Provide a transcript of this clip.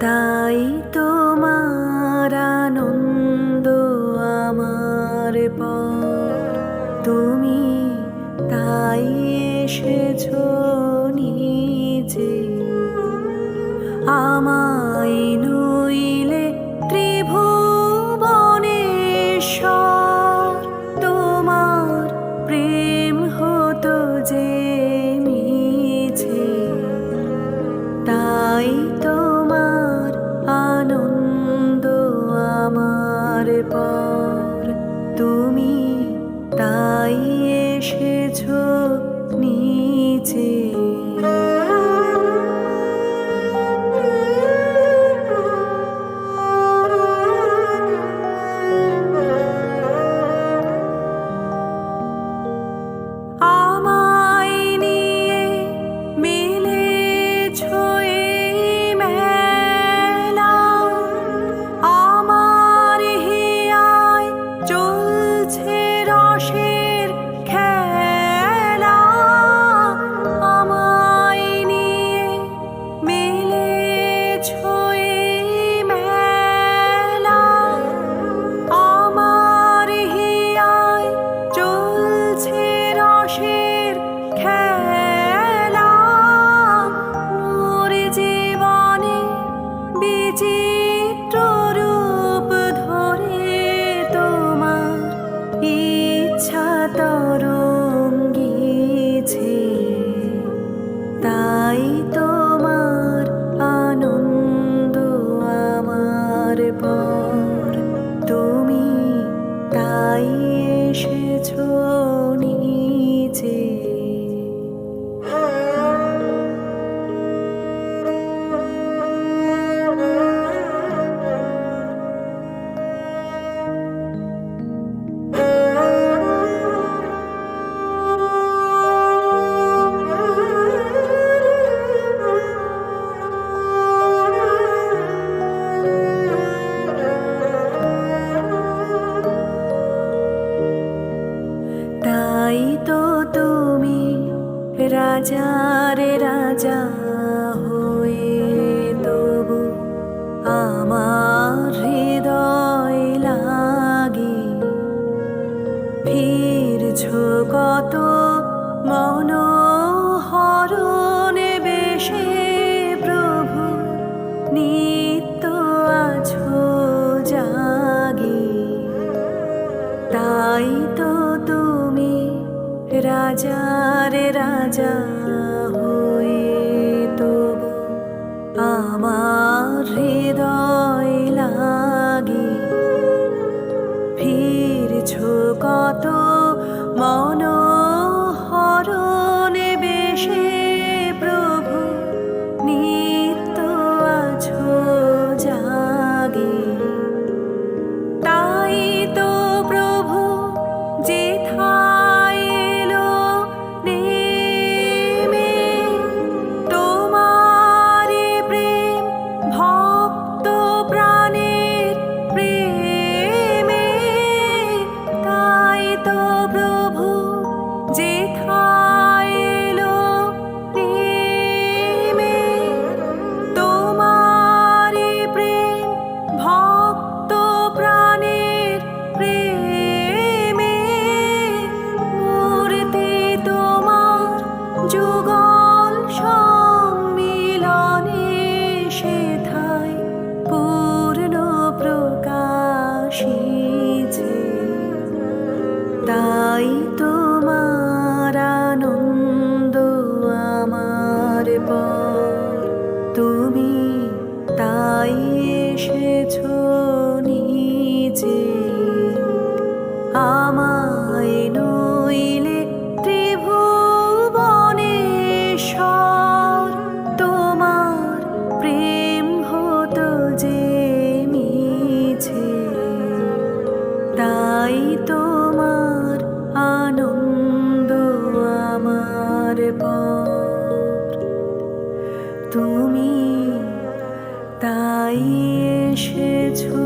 তাই তোমার আনন্দ আমার পর। তুমি তাই এসেছ নিচে। রাজার রাজা হয়ে তবু আমার হৃদয় লাগে। ভিড়ছ কত মন প্রভু, নিত্য তাই তো তুমি রাজা রাজা তুমি তাই এসেছ নিজে। আমায় নইলে ত্রিভুবনেশ্বর তোমার প্রেম হতো যে মিছে। তাই তো between